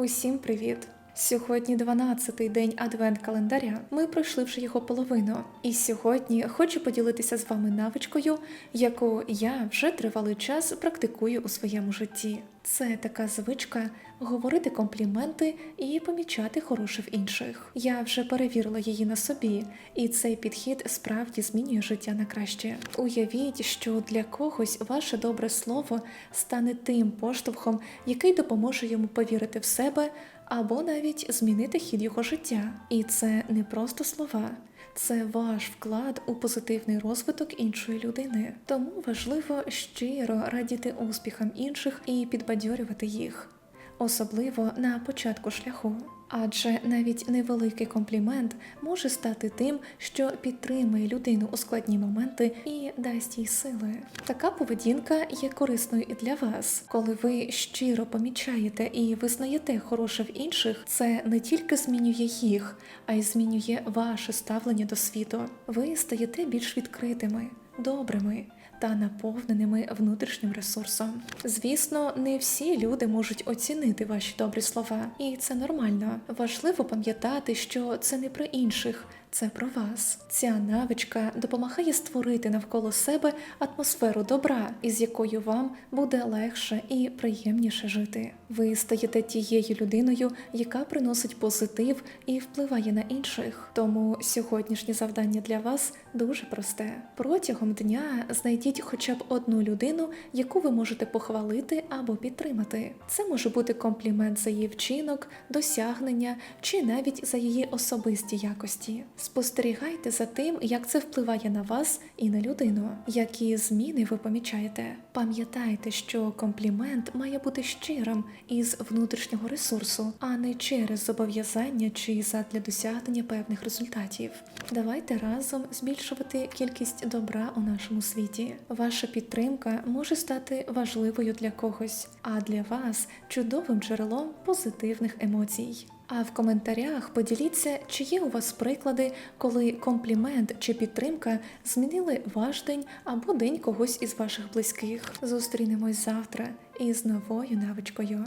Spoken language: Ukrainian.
Усім привіт! Сьогодні 12-й день адвент-календаря. Ми пройшли вже його половину. І сьогодні хочу поділитися з вами навичкою, яку я вже тривалий час практикую у своєму житті. Це така звичка говорити компліменти і помічати хороше в інших. Я вже перевірила її на собі, і цей підхід справді змінює життя на краще. Уявіть, що для когось ваше добре слово стане тим поштовхом, який допоможе йому повірити в себе або навіть змінити хід його життя. І це не просто слова. Це ваш вклад у позитивний розвиток іншої людини. Тому важливо щиро радіти успіхам інших і підбадьорювати їх, особливо на початку шляху. Адже навіть невеликий комплімент може стати тим, що підтримує людину у складні моменти і дасть їй сили. Така поведінка є корисною і для вас, коли ви щиро помічаєте і визнаєте хороше в інших, це не тільки змінює їх, а й змінює ваше ставлення до світу. Ви стаєте більш відкритими, добрими та наповненими внутрішнім ресурсом. Звісно, не всі люди можуть оцінити ваші добрі слова, і це нормально. Важливо пам'ятати, що це не про інших. Це про вас. Ця навичка допомагає створити навколо себе атмосферу добра, із якою вам буде легше і приємніше жити. Ви стаєте тією людиною, яка приносить позитив і впливає на інших. Тому сьогоднішнє завдання для вас дуже просте. Протягом дня знайдіть хоча б одну людину, яку ви можете похвалити або підтримати. Це може бути комплімент за її вчинок, досягнення чи навіть за її особисті якості. Спостерігайте за тим, як це впливає на вас і на людину, які зміни ви помічаєте. Пам'ятайте, що комплімент має бути щирим із внутрішнього ресурсу, а не через зобов'язання чи задля досягнення певних результатів. Давайте разом збільшувати кількість добра у нашому світі. Ваша підтримка може стати важливою для когось, а для вас чудовим джерелом позитивних емоцій. А в коментарях поділіться, чи є у вас приклади, коли комплімент чи підтримка змінили ваш день або день когось із ваших близьких. Зустрінемось завтра із новою навичкою.